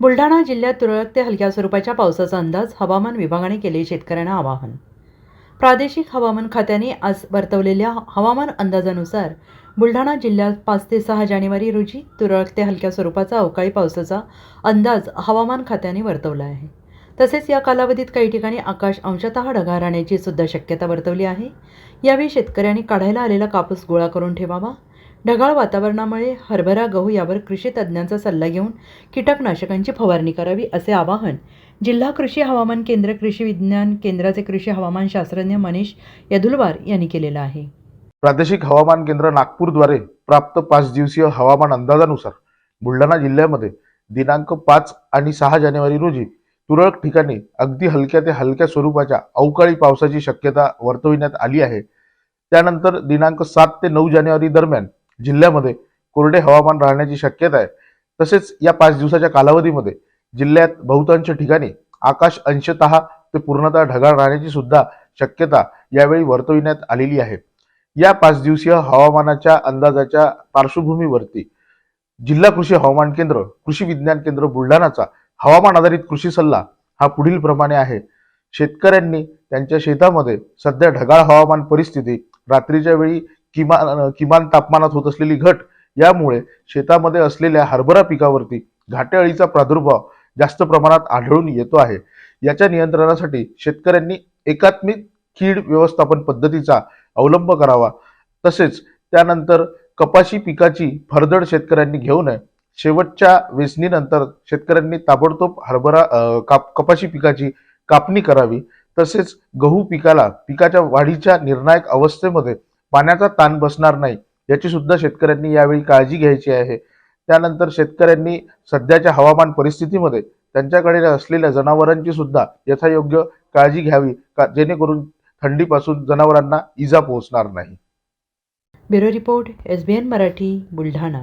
बुलढाणा जिल्ह्यात तुरळक ते हलक्या स्वरूपाच्या पावसाचा अंदाज हवामान विभागाने केले शेतकऱ्यांना आवाहन. प्रादेशिक हवामान खात्याने आज वर्तवलेल्या हवामान अंदाजानुसार बुलढाणा जिल्ह्यात पाच ते सहा जानेवारी रोजी तुरळक ते हलक्या स्वरूपाचा अवकाळी पावसाचा अंदाज हवामान खात्याने वर्तवला आहे. तसेच या कालावधीत काही ठिकाणी आकाश अंशतः ढगाळ राहण्याची सुद्धा शक्यता वर्तवली आहे. यावेळी शेतकऱ्यांनी काढायला आलेला कापूस गोळा करून ठेवावा. ढगाळ वातावरणामुळे हरभरा गहू यावर कृषी तज्ज्ञांचा सल्ला घेऊन कीटकनाशकांची फवारणी करावी असे आवाहन जिल्हा कृषी हवामान केंद्र कृषी विज्ञान केंद्राचे कृषी हवामान शास्त्रज्ञ मनीष यदुलवार यांनी केलेलं आहे. प्रादेशिक हवामान केंद्र नागपूरद्वारे प्राप्त पाच दिवसीय हवामान अंदाजानुसार बुलढाणा जिल्ह्यामध्ये दिनांक पाच आणि सहा जानेवारी रोजी तुरळक ठिकाणी अगदी हलक्या ते हलक्या स्वरूपाच्या अवकाळी पावसाची शक्यता वर्तविण्यात आली आहे. त्यानंतर दिनांक सात ते नऊ जानेवारी दरम्यान जिल्ह्यामध्ये कोरडे हवामान राहण्याची शक्यता आहे. तसेच या पाच दिवसाच्या कालावधीमध्ये जिल्ह्यात बहुतांश ठिकाणी आकाश अंशतः ते पूर्णतः ढगाळ राहण्याची सुद्धा शक्यता यावेळी वर्तविण्यात आलेली आहे. या पाच दिवसीय हवामानाच्या अंदाजाच्या पार्श्वभूमीवरती जिल्हा कृषी हवामान केंद्र कृषी विज्ञान केंद्र बुलढाणाचा हवामान आधारित कृषी सल्ला हा पुढील प्रमाणे आहे. शेतकऱ्यांनी त्यांच्या शेतामध्ये सध्या ढगाळ हवामान परिस्थिती रात्रीच्या वेळी किमान किमान तापमानात होत असलेली घट यामुळे शेतामध्ये असलेल्या हरभरा पिकावरती घाटे अळीचा प्रादुर्भाव जास्त प्रमाणात आढळून येतो आहे. याच्या नियंत्रणासाठी शेतकऱ्यांनी एकात्मिक कीड व्यवस्थापन पद्धतीचा अवलंब करावा. तसेच त्यानंतर कपाशी पिकाची फरदड शेतकऱ्यांनी घेऊ नये. शेवटच्या वेचणीनंतर शेतकऱ्यांनी ताबडतोब हरभरा काप कपाशी पिकाची कापणी करावी. तसेच गहू पिकाला पिकाच्या वाढीच्या निर्णायक अवस्थेमध्ये पाण्याचा ताण बसणार नाही याची सुद्धा शेतकऱ्यांनी यावेळी काळजी घ्यायची आहे. त्यानंतर शेतकऱ्यांनी सध्याच्या हवामान परिस्थितीमध्ये त्यांच्याकडे असलेल्या जनावरांची सुद्धा यथायोग्य काळजी घ्यावी का जेणेकरून थंडीपासून जनावरांना इजा पोहोचणार नाही. Bureau report S B N Marathi Buldhana.